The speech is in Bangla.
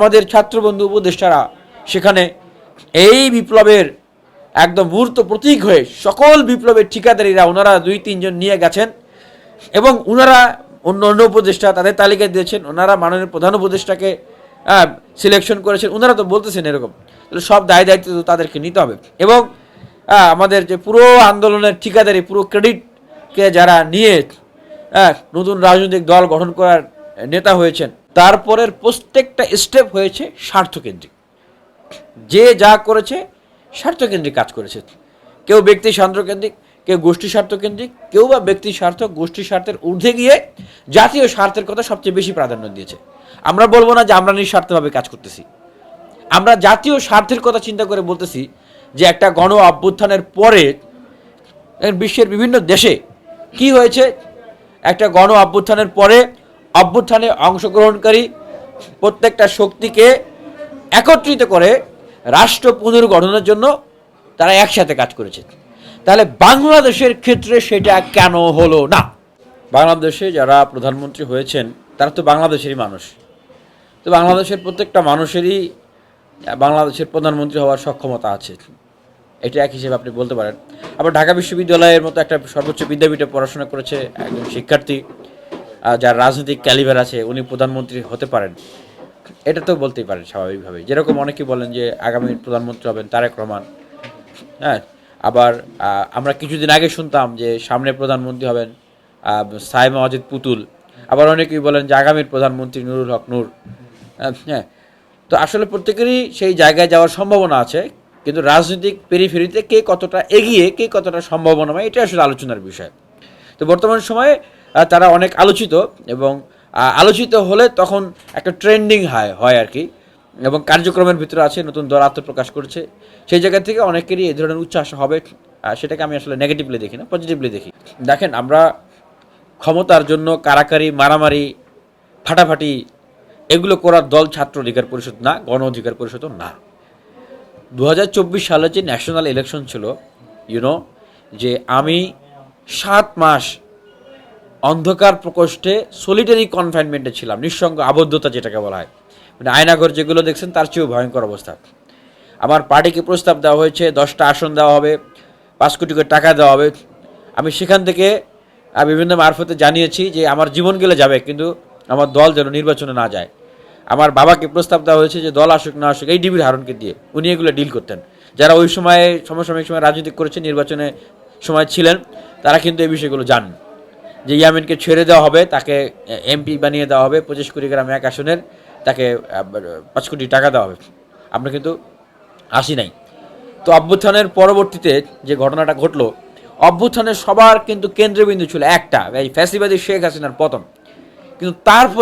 আমাদের ছাত্রবন্ধু উপদেষ্টারা, সেখানে এই বিপ্লবের একদম মুহূর্ত প্রতীক হয়ে সকল বিপ্লবের ঠিকাদারিরা, ওনারা দুই, তিনজন নিয়ে গেছেন এবং ওনারা অন্য অন্য উপদেষ্টা তাদের তালিকা দিয়েছেন, ওনারা মাননীয় প্রধান উপদেষ্টাকে সিলেকশন করেছেন, ওনারা তো বলতেছেন এরকম। তাহলে সব দায় দায়িত্ব তো তাদেরকে নিতে হবে। এবং আমাদের যে পুরো আন্দোলনের ঠিকাদারি, পুরো ক্রেডিটকে যারা নিয়ে নতুন রাজনৈতিক দল গঠন করার নেতা হয়েছেন তারপরের প্রত্যেকটা স্টেপ হয়েছে স্বার্থকেন্দ্রিক। যে যা করেছে স্বার্থকেন্দ্রিক কাজ করেছে। কেউ ব্যক্তি স্বার্থকেন্দ্রিক, কেউ গোষ্ঠী স্বার্থকেন্দ্রিক, কেউ বা ব্যক্তি স্বার্থ, গোষ্ঠী স্বার্থের ঊর্ধ্বে গিয়ে জাতীয় স্বার্থের কথা সবচেয়ে বেশি প্রাধান্য দিয়েছে। আমরা বলব না যে আমরা নিঃস্বার্থভাবে কাজ করতেছি। আমরা জাতীয় স্বার্থের কথা চিন্তা করে বলতেছি যে একটা গণ অভ্যুত্থানের পরে বিশ্বের বিভিন্ন দেশে কি হয়েছে? একটা গণ অভ্যুত্থানের পরে অভ্যুত্থানে অংশগ্রহণকারী প্রত্যেকটা শক্তিকে একত্রিত করে রাষ্ট্র পুনর্গঠনের জন্য তারা একসাথে কাজ করেছে। তাহলে বাংলাদেশের ক্ষেত্রে সেটা কেন হলো না? বাংলাদেশে যারা প্রধানমন্ত্রী হয়েছেন, তারা তো বাংলাদেশেরই মানুষ। তো বাংলাদেশের প্রত্যেকটা মানুষেরই, বাংলাদেশের প্রধানমন্ত্রী হওয়ার সক্ষমতা আছে। এটা এক হিসেবে আপনি বলতে পারেন। আবার ঢাকা বিশ্ববিদ্যালয়ের মতো একটা সর্বোচ্চ বিদ্যাপীঠে পড়াশোনা করেছে একজন শিক্ষার্থী। যার রাজনৈতিক ক্যালিবার আছে, উনি প্রধানমন্ত্রী হতে পারেন। এটা তো বলতেই পারেন স্বাভাবিকভাবে যেরকম অনেকেই বলেন যে আগামী প্রধানমন্ত্রী হবেন তারেক রহমান হ্যাঁ? আবার আমরা কিছুদিন আগে শুনতাম যে সামনে প্রধানমন্ত্রী হবেন সাইমা অজিত পুতুল। আবার অনেকেই বলেন যে আগামীর প্রধানমন্ত্রী নুরুল হক নূর। হ্যাঁ? তো আসলে প্রত্যেকেরই সেই জায়গায় যাওয়ার সম্ভাবনা আছে, কিন্তু রাজনৈতিক পেরিফেরিতে কে কতটা এগিয়ে, কে কতটা সম্ভাবনা সম্ভাবনাময়, এটা আসলে আলোচনার বিষয়। তো বর্তমান সময়ে তারা অনেক আলোচিত এবং আলোচিত হলে তখন একটা ট্রেন্ডিং হয় হয় আর কি। এবং কার্যক্রমের ভিতরে আছে, নতুন দল আত্মপ্রকাশ করছে। সেই জায়গা থেকে অনেকেরই এই ধরনের উচ্ছ্বাস হবে সেটাকে আমি আসলে নেগেটিভলি দেখি না পজিটিভলি দেখি। দেখেন, আমরা ক্ষমতার জন্য কারাকারি, মারামারি, ফাটাফাটি, এগুলো করার দল ছাত্র অধিকার পরিষদ না, গণ অধিকার পরিষদও না। দু হাজার চব্বিশ সালে যে ন্যাশনাল ইলেকশন ছিল ইউনো যে আমি সাত মাস অন্ধকার প্রকোষ্ঠে সলিটারি কনফাইনমেন্টে ছিলাম, নিঃসঙ্গ আবদ্ধতা যেটাকে বলা হয়। মানে আয়নাঘর যেগুলো দেখছেন, তার চেয়েও ভয়ঙ্কর অবস্থা। আমার পার্টিকে প্রস্তাব দেওয়া হয়েছে, দশটা আসন দেওয়া হবে, পাঁচ কোটি করে টাকা দেওয়া হবে। আমি সেখান থেকে বিভিন্ন মারফতে জানিয়েছি যে আমার জীবন গেলে যাবে, কিন্তু আমার দল যেন নির্বাচনে না যায়। আমার বাবাকে প্রস্তাব দেওয়া হয়েছে যে দল আসুক, না আসুক, এই ডিবির হারনকে দিয়ে উনি এগুলো ডিল করতেন। যারা ওই সময়ে সমসাময়িক সময় রাজনীতি করেছে, নির্বাচনে সময় ছিলেন, তারা কিন্তু এই বিষয়গুলো জানেন। যে ইয়ামিনকে ছেড়ে দেওয়া হবে, তাকে এমপি বানিয়ে দেওয়া হবে, পঁচিশ কোটি গ্রাম এক আসনের, তাকে পাঁচ কোটি টাকা দেওয়া হবে। আমরা কিন্তু আসি নাই। তো অভ্যুত্থানের পরবর্তীতে যে ঘটনাটা ঘটলো, অভ্যুত্থানের সবার কিন্তু কেন্দ্রবিন্দু ছিল একটা, এই ফ্যাসিবাদী শেখ হাসিনার পতন। কিন্তু তারপর